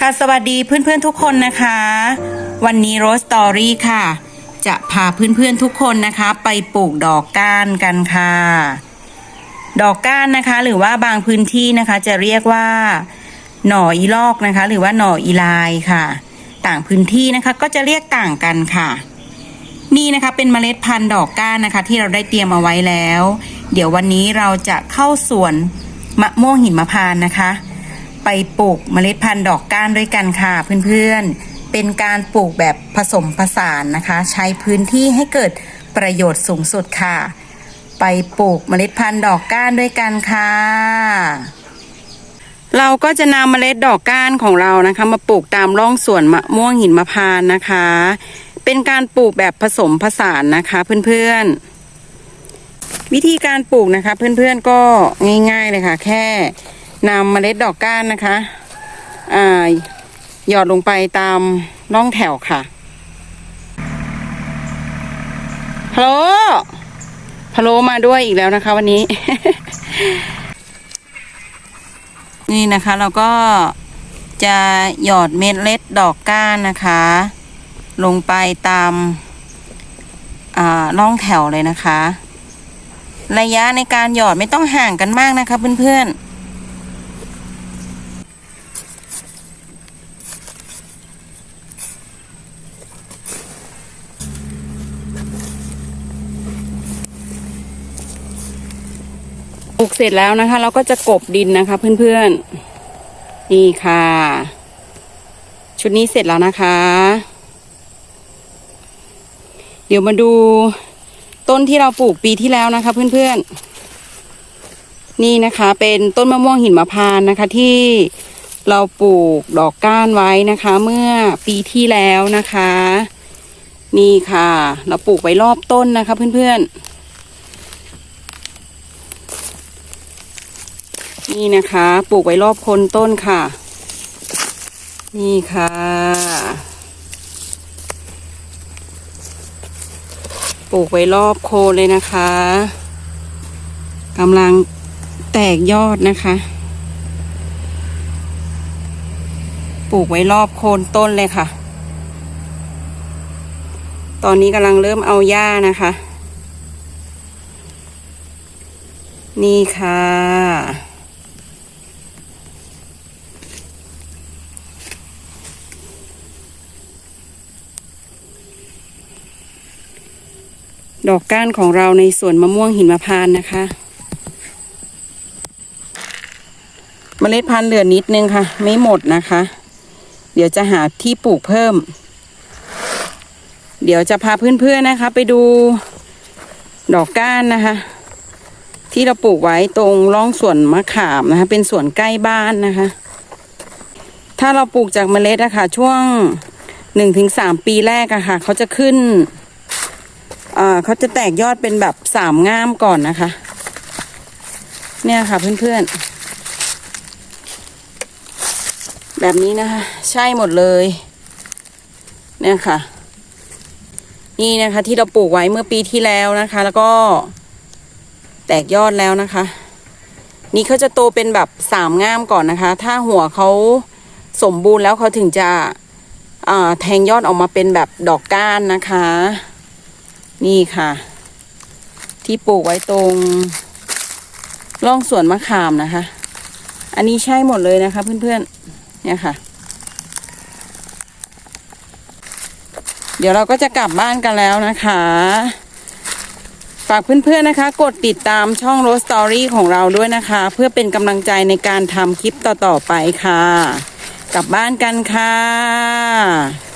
ค่ะสวัสดีเพื่อนๆทุกคนนะคะ วันนี้โรสตอรี่ค่ะ จะพาเพื่อนๆทุกคนนะคะ ไปปลูกดอกก้านกันค่ะ ดอกก้านนะคะ หรือว่าบางพื้นที่นะคะ จะเรียกว่า หน่ออีลอกนะคะ หรือว่าหน่ออีลายค่ะ ต่างพื้นที่นะคะก็จะเรียกต่างกันค่ะ นี่นะคะเป็นเมล็ดพันธุ์ดอกก้านนะคะ ที่เราได้เตรียมเอาไว้แล้ว เดี๋ยววันนี้เราจะเข้าสวนมะม่วงหิมพานต์นะคะ ไปปลูกเมล็ดพันธุ์ดอกก้านด้วยกันค่ะเพื่อนๆ เป็นการปลูกแบบผสมผสานนะคะ ใช้พื้นที่ให้เกิดประโยชน์สูงสุดค่ะ ไปปลูกเมล็ดพันธุ์ดอกก้านด้วยกันค่ะ เราก็จะนำเมล็ดดอกก้านของเรานะคะ มาปลูกตามร่องสวนมะม่วงหินมะพานนะคะ เป็นการปลูกแบบผสมผสานนะคะเพื่อนๆวิธีการปลูกนะคะเพื่อนๆก็ง่ายๆเลยค่ะ แค่ นำเมล็ดดอกก้านนะคะอ่าหยอดลงไปตามร่องแถวค่ะฮัลโหลฮัลโลมาด้วยอีกแล้วนะคะวันนี้ นี่นะคะเราก็จะหยอดเม็ดเล็ดดอกก้านนะคะ ลงไปตามอ่าร่องแถวเลยนะคะ ระยะในการหยอดไม่ต้องห่างกันมากนะคะเพื่อนๆ ปลูกเสร็จแล้วนะคะ เราก็จะกบดินนะคะ เพื่อนๆ นี่ค่ะ ชุดนี้เสร็จแล้วนะคะ เดี๋ยวมาดูต้นที่เราปลูกปีที่แล้วนะคะ เพื่อนๆ นี่นะคะ เป็นต้นมะม่วงหินมะพานนะคะ ที่เราปลูกดอกก้านไว้นะคะ เมื่อปีที่แล้วนะคะ นี่ค่ะ เราปลูกไว้รอบต้นนะคะ เพื่อนๆ นี่นะคะ ปลูกไว้รอบโคนต้นค่ะ นี่ค่ะ ปลูกไว้รอบโคนเลยนะคะกำลังแตกยอดนะคะ ปลูกไว้รอบโคนต้นเลยค่ะ ตอนนี้กำลังเริ่มเอาหญ้านะคะ นี่ค่ะ ดอกก้านของเราในสวนมะม่วงหินมะพานนะคะเมล็ดพันธุ์เหลือนิดนึงค่ะ ไม่หมดนะคะ เดี๋ยวจะหาที่ปลูกเพิ่ม เดี๋ยวจะพาเพื่อนๆนะคะ ไปดูดอกก้านนะคะ ที่เราปลูกไว้ตรงร่องสวนมะขามนะคะ เป็นสวนใกล้บ้านนะคะ ถ้าเราปลูกจากเมล็ดนะคะช่วงหนึ่งถึงสามปีแรกอะค่ะ เขาจะขึ้น อ่าเขาจะแตกยอดเป็นแบบสามง่ามก่อนนะคะ เนี่ยค่ะเพื่อนๆ แบบนี้นะคะ ใช่หมดเลย เนี่ยค่ะ นี่นะคะที่เราปลูกไว้เมื่อปีที่แล้วนะคะ แล้วก็แตกยอดแล้วนะคะ นี่เขาจะโตเป็นแบบสามง่ามก่อนนะคะ ถ้าหัวเขาสมบูรณ์แล้วเขาถึงจะแทงยอดออกมาเป็นแบบดอกก้านนะคะ นี่ค่ะ ที่ปลูกไว้ตรงร่องสวนมะขามนะคะ อันนี้ใช่หมดเลยนะคะ เพื่อนๆ เนี่ยค่ะ เดี๋ยวเราก็จะกลับบ้านกันแล้วนะคะ ฝากเพื่อนๆนะคะ กดติดตามช่อง Rose Story ของเราด้วยนะคะ เพื่อเป็นกำลังใจในการทำคลิปต่อๆไปค่ะ กลับบ้านกันค่ะ